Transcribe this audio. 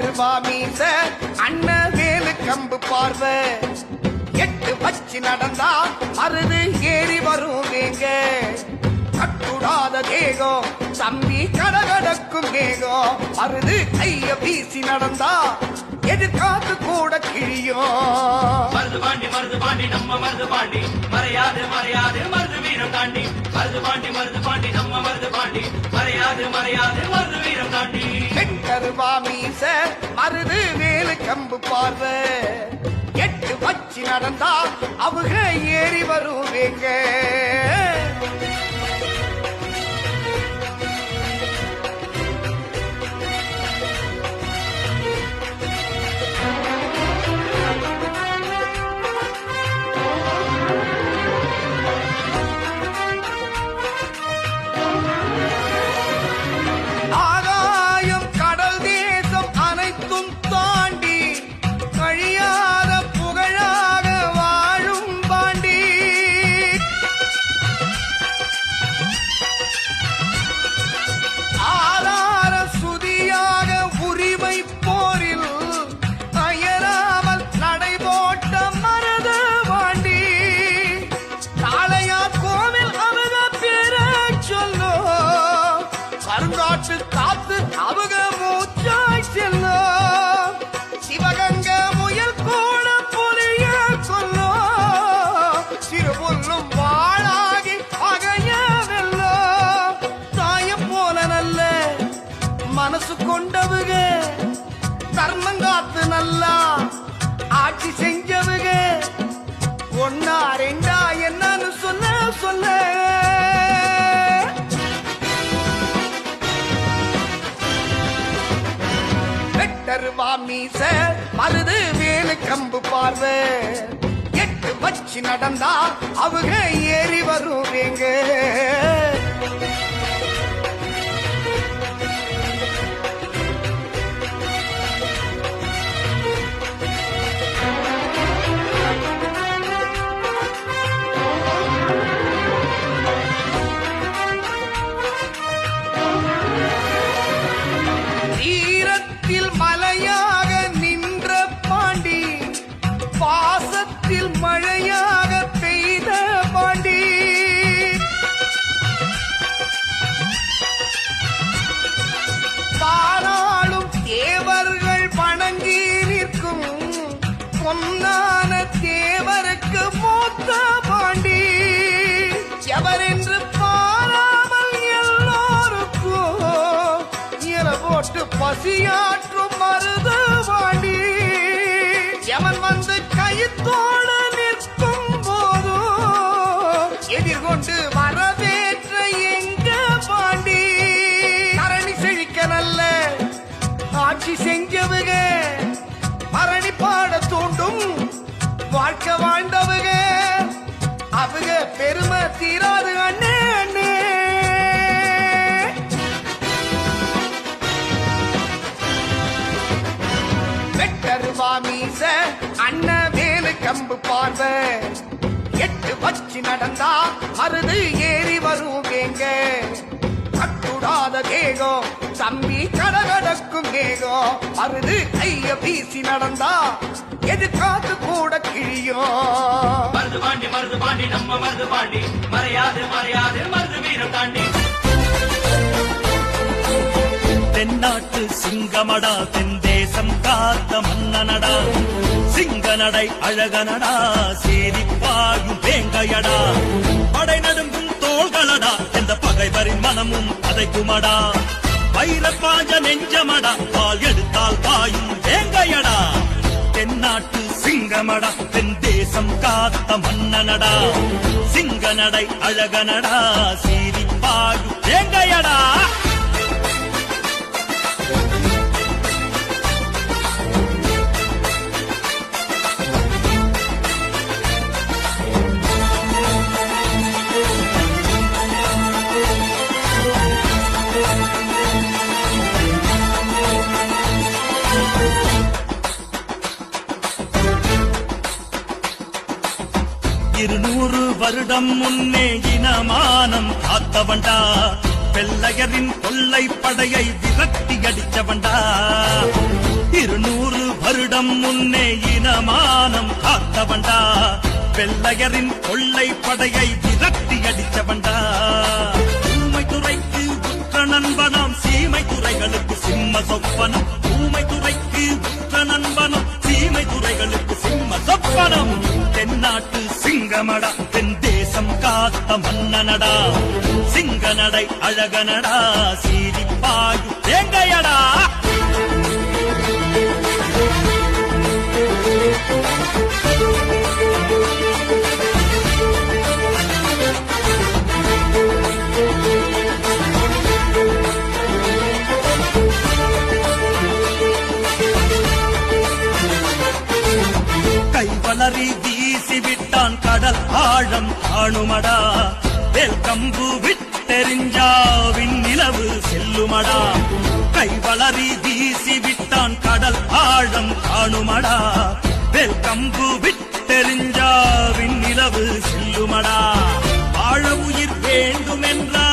வெட்டருவா மீச அண்ணவேலு கம்பு பார்வ. எட்டு வச்சு நடந்தா மருது ஏறி வரும் வேங்க. கட்டுடாத தேகம் தம்பி கடகடக்கும் தேகம் மருது கைய வீசி நடந்தா எதிர்காத்து கூட கிழியும். மருது பாண்டி மருது பாண்டி நம்ம மருது பாண்டி. மறையாது மறையாது மருது வீரம் தாண்டி. மருது பாண்டி மருது பாண்டி நம்ம மருது பாண்டி. மறையாது மறையாது மருது வீரம் தாண்டி. வெட்டருவா மீச மருது வேலு கம்பு பார்வை. எட்டு வச்சு நடந்தா அவங்க ஏறி வருவேங்க. மனசு கொண்டவுக கர்மங்காத்து நல்லா ஆட்சி செஞ்சவுக ஒன்னா ரெண்டா என்னன்னு சொன்ன சொல்ல வெட்டருவா மீச மருது வேலு கம்பு பார்வை. எட்டு வச்சு நடந்தா அவங்க ஏறி வருவேங்க தீரத்தில் மலையாக நின்ற பாண்டி பாசத்தில் மழை பசியாற்றும் மருது பாண்டி எவன் வந்து கைத்தோ மீச அண்ண வேலு கம்பு பார்வை. எட்டு வச்சு நடந்தா மருது ஏறி வருவேங்க கட்டுடாத தேகம் தம்பி கடகடக்கும் தேகம் மருது கைய வீசி நடந்தா எது காத்து கூட கிழியும். மருது பாண்டி மருது பாண்டி நம்ம மருது பாண்டி. மறையாது மறையாது மருது வீரம் தாண்டி. தென்னாட்டு சிங்கமடா தென் தேசம் காத்த மன்னனடா. சிங்க நடை அழகனடா சேரி பாயும் வேங்கையடா படை நடுங்கும் தோள்களடா எந்த பகைவரின் மனமும் பதைக்குமடா வைரப்பாஞ்ச நெஞ்சமடா பால் எடுத்தால் பாயும் வேங்கையடா தென்னாட்டு சிங்கமடா தென் தேசம் காத்த மன்னனடா. சிங்கநடை அழகனடா சீரி பாயும் வேங்கையடா இருநூறு வருடம் முன்னே இனமானம் காத்தவண்டா வெள்ளையரின் கொள்ளை படையை விரட்டி அடித்தவண்டா இருநூறு வருடம் முன்னே இனமானம் காத்தவண்டா வெள்ளையரின் கொள்ளை படையை விரட்டி அடித்தவண்டா சிங்கமடா தென் தேசம் காத்த மன்னனடா. சிங்க நடை அழகனடா சீரி பாயும் தேங்கையடா. கைவளரி வீசிவிட்டான் கடல் ஆழம் காணுமடா. வேல் கம்பு விட்டெறிஞ்சா விண்ணிலவு செல்லுமடா. கை வளரி வீசிவிட்டான் கடல் ஆழம் காணுமடா. வேல் கம்பு விட்டெறிஞ்சா விண்ணிலவு செல்லுமடா. வாழ உயிர் வேண்டுமென்றா